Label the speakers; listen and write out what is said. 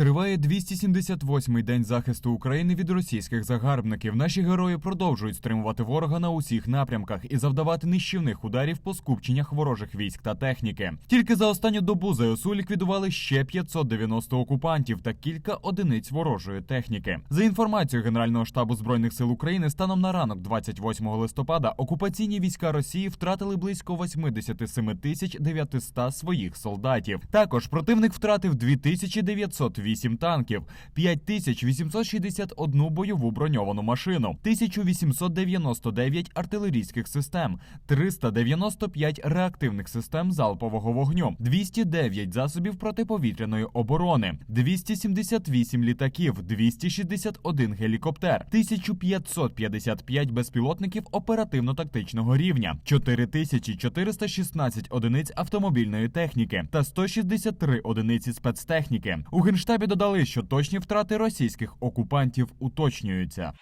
Speaker 1: Триває 278-й день захисту України від російських загарбників. Наші герої продовжують стримувати ворога на усіх напрямках і завдавати нищівних ударів по скупченнях ворожих військ та техніки. Тільки за останню добу ЗСУ ліквідували ще 590 окупантів та кілька одиниць ворожої техніки. За інформацією Генерального штабу збройних сил України, станом на ранок 28 листопада окупаційні війська Росії втратили близько 87 тисяч 900 своїх солдатів. Також противник втратив 2908 танків, 5861 бойову броньовану машину, 1899 артилерійських систем, 395 реактивних систем залпового вогню, 209 засобів протиповітряної оборони, 278 літаків, 261 гелікоптер, 1555 безпілотників оперативно-тактичного рівня, 4416 одиниць автомобільної техніки та 163 одиниці спецтехніки. У генштабі додали, що точні втрати російських окупантів уточнюються.